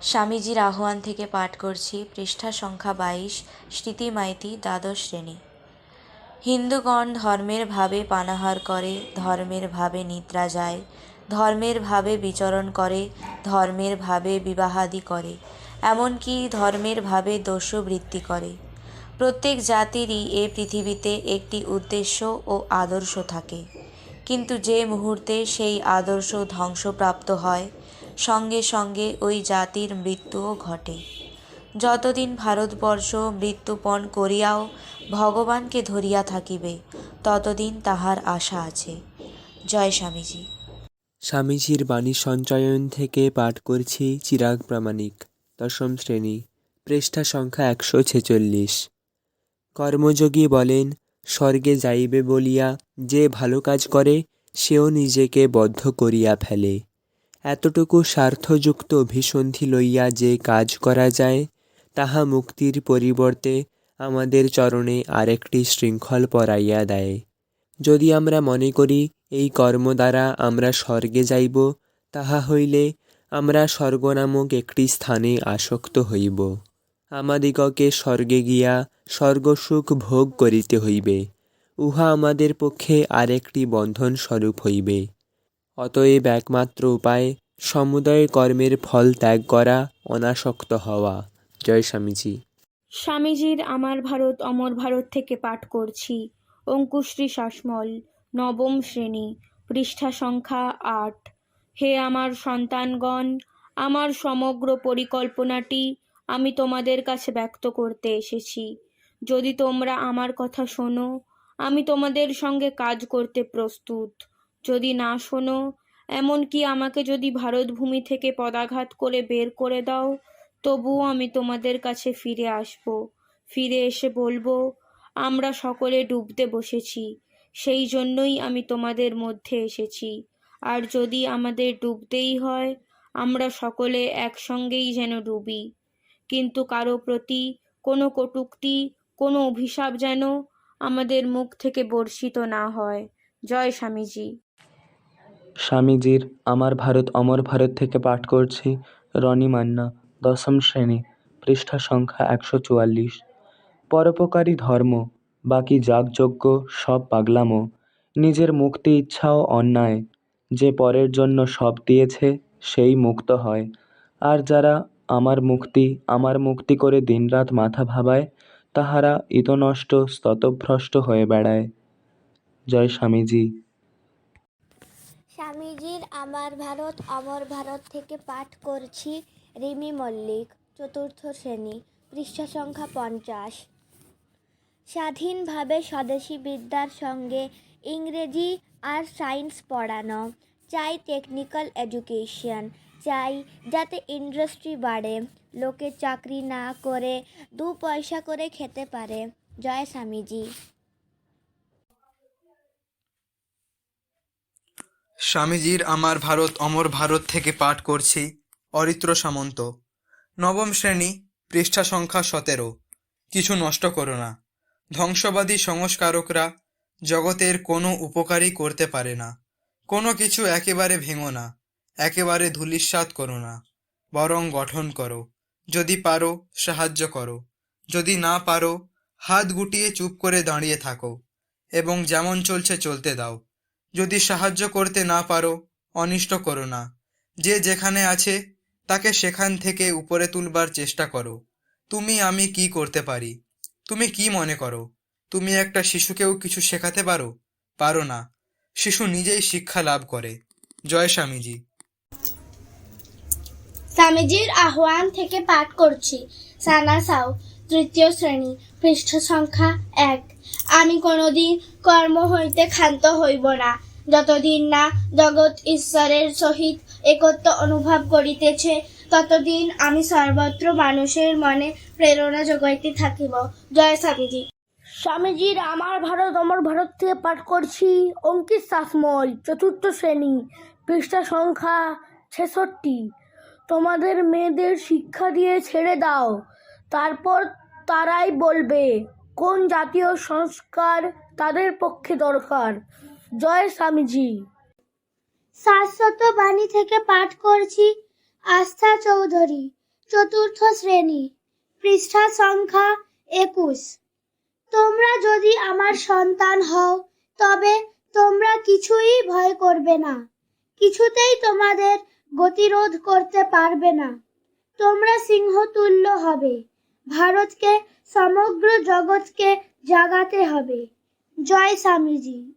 স্বামীজির আহ্বান থেকে পাঠ করছি পৃষ্ঠা সংখ্যা বাইশ স্মৃতি মাইতি দ্বাদশ শ্রেণি। হিন্দুগণ ধর্মের ভাবে পানাহার করে, ধর্মের ভাবে নিদ্রা যায়, ধর্মের ভাবে বিচরণ করে, ধর্মের ভাবে বিবাহাদি করে, এমনকি ধর্মের ভাবে দস্যুবৃত্তি করে। প্রত্যেক জাতিরই এ পৃথিবীতে একটি উদ্দেশ্য ও আদর্শ থাকে। কিন্তু যে মুহূর্তে সেই আদর্শ ধ্বংসপ্রাপ্ত হয় সঙ্গে সঙ্গে ওই জাতির মৃত্যুও ঘটে। যতদিন ভারতবর্ষ মৃত্যুপণ করিয়াও ভগবানকে ধরিয়া থাকিবে, ততদিন তাহার আশা আছে। জয় স্বামীজি। স্বামীজির বাণী সঞ্চয়ন থেকে পাঠ করছি চিরাগ প্রামাণিক, দশম শ্রেণি, পৃষ্ঠা সংখ্যা একশো ছেচল্লিশ। কর্মযোগী বলেন, স্বর্গে যাইবে বলিয়া যে ভালো কাজ করে, সেও নিজেকে বদ্ধ করিয়া ফেলে। এতটুকু স্বার্থযুক্ত অভিসন্ধি লইয়া যে কাজ করা যায়, তাহা মুক্তির পরিবর্তে আমাদের চরণে আরেকটি শৃঙ্খল পরাইয়া দেয়। যদি আমরা মনে করি, এই কর্ম দ্বারা আমরা স্বর্গে যাইব, তাহা হইলে আমরা স্বর্গ নামক একটি স্থানে আসক্ত হইব। আমাদিগকে স্বর্গে গিয়া স্বর্গসুখ ভোগ করিতে হইবে। উহা আমাদের পক্ষে আরেকটি বন্ধন স্বরূপ হইবে। অতএব একমাত্র উপায় সমুদয় কর্মের ফল ত্যাগ করা, অনাসক্ত হওয়া। জয় স্বামীজি। স্বামীজির আমার ভারত অমর ভারত থেকে পাঠ করছি। অঙ্কুশ্রী শাসমল, নবম শ্রেণি, পৃষ্ঠা সংখ্যা আট। হে আমার সন্তানগণ, আমার সমগ্র পরিকল্পনাটি আমি তোমাদের কাছে ব্যক্ত করতে এসেছি। যদি তোমরা আমার কথা শোনো, আমি তোমাদের সঙ্গে কাজ করতে প্রস্তুত। যদি না শোনো, এমনকি আমাকে যদি ভারতভূমি থেকে পদাঘাত করে বের করে দাও, তবুও আমি তোমাদের কাছে ফিরে আসব। ফিরে এসে বলব, আমরা সকলে ডুবতে বসেছি, সেই জন্যই আমি তোমাদের মধ্যে এসেছি। আর যদি আমাদের ডুবতেই হয়, আমরা সকলে একসঙ্গেই যেন ডুবি। কিন্তু কারও প্রতি কোনো কটূক্তি, কোনো অভিশাপ যেন আমাদের মুখ থেকে বর্ষিত না হয়। জয় স্বামীজি। স্বামীজির আমার ভারত, অমর ভারত থেকে পাঠ করছি রনি মান্না, দশম শ্রেণি, পৃষ্ঠা সংখ্যা একশো চুয়াল্লিশ। পরোপকারী ধর্ম, বাকি যাগযজ্ঞ সব পাগলামো। নিজের মুক্তি ইচ্ছাও অন্যায়, যে পরের জন্য সব দিয়েছে সেই মুক্ত হয়। আর যারা আমার মুক্তি আমার মুক্তি করে দিনরাত মাথা ভাবায়, তাহারা ইতনষ্ট স্ততভ্রষ্ট হয়ে বেড়ায়। জয় স্বামীজি। স্বামীজির আমার ভারত, অমর ভারত থেকে পাঠ করছি রিমি মল্লিক, চতুর্থ শ্রেণি, পৃষ্ঠা সংখ্যা পঞ্চাশ। স্বাধীনভাবে স্বদেশী বিদ্যার সঙ্গে ইংরেজি আর সায়েন্স পড়ানো, চাই টেকনিক্যাল এডুকেশন চাই যাতে ইন্ডাস্ট্রি বাড়ে, লোকে চাকরি না করে দু পয়সা করে খেতে পারে। জয় স্বামীজি। স্বামীজির আমার ভারত, অমর ভারত থেকে পাঠ করছি, অরিত্র সামন্ত। নবম শ্রেণি, পৃষ্ঠা সংখ্যা সতেরো। কিছু নষ্ট করো না। ধ্বংসবাদী সংস্কারকরা জগতের কোনো উপকারই করতে পারে না। কোনো কিছু একেবারে ভেঙো না, একেবারে ধূলিসাৎ করো না। বরং গঠন করো। যদি পারো, সাহায্য করো। যদি না পারো, হাত গুটিয়ে চুপ করে দাঁড়িয়ে থাকো। এবং যেমন চলছে, চলতে দাও। যদি সাহায্য করতে না পারো, অনিষ্ট করো না। যে যেখানে আছে, তাকে সেখান থেকে উপরে তুলবার চেষ্টা করো। তুমি, আমি কি করতে পারি? তুমি কি মনে করো? তুমি একটা শিশুকেও কিছু শেখাতে পারো? পারো না। শিশু নিজেই শিক্ষা লাভ করে। জয় স্বামীজি। স্বামীজির আহ্বান থেকে পাঠ করছি। সানা সাউ, তৃতীয় শ্রেণি পৃষ্ঠ সংখ্যা এক। আমি কোনোদিন কর্ম হইতে ক্ষান্ত হইব না। যতদিন না জগৎ ঈশ্বরের সহিত একত্ব অনুভব করিতেছে, ততদিন আমি সর্বত্র মানুষের মনে প্রেরণা যোগাইতে থাকিব। জয় স্বামীজি। স্বামীজির আমার ভারত, অমর ভারত থেকে পাঠ করছি। অঙ্কিত শাসমল, চতুর্থ শ্রেণি, পৃষ্ঠা সংখ্যা ছেষট্টি। তোমাদের মেয়েদের শিক্ষা দিয়ে ছেড়ে দাও, তারপর তারাই বলবে কোন জাতীয় সংস্কার তাদের পক্ষে দরকার। জয় স্বামীজি। শাশ্বত বাণী থেকে পাঠ করছি আস্থা চৌধুরী, চতুর্থ শ্রেণি, পৃষ্ঠা সংখ্যা একুশ। তোমরা যদি আমার সন্তান হও, তবে তোমরা কিছুই ভয় করবে না। কিছুতেই তোমাদের গতিরোধ করতে পারবে না। তোমরা সিংহতুল্য হবে। ভারতকে, সমগ্র জগৎকে জাগাতে হবে। জয় স্বামীজি।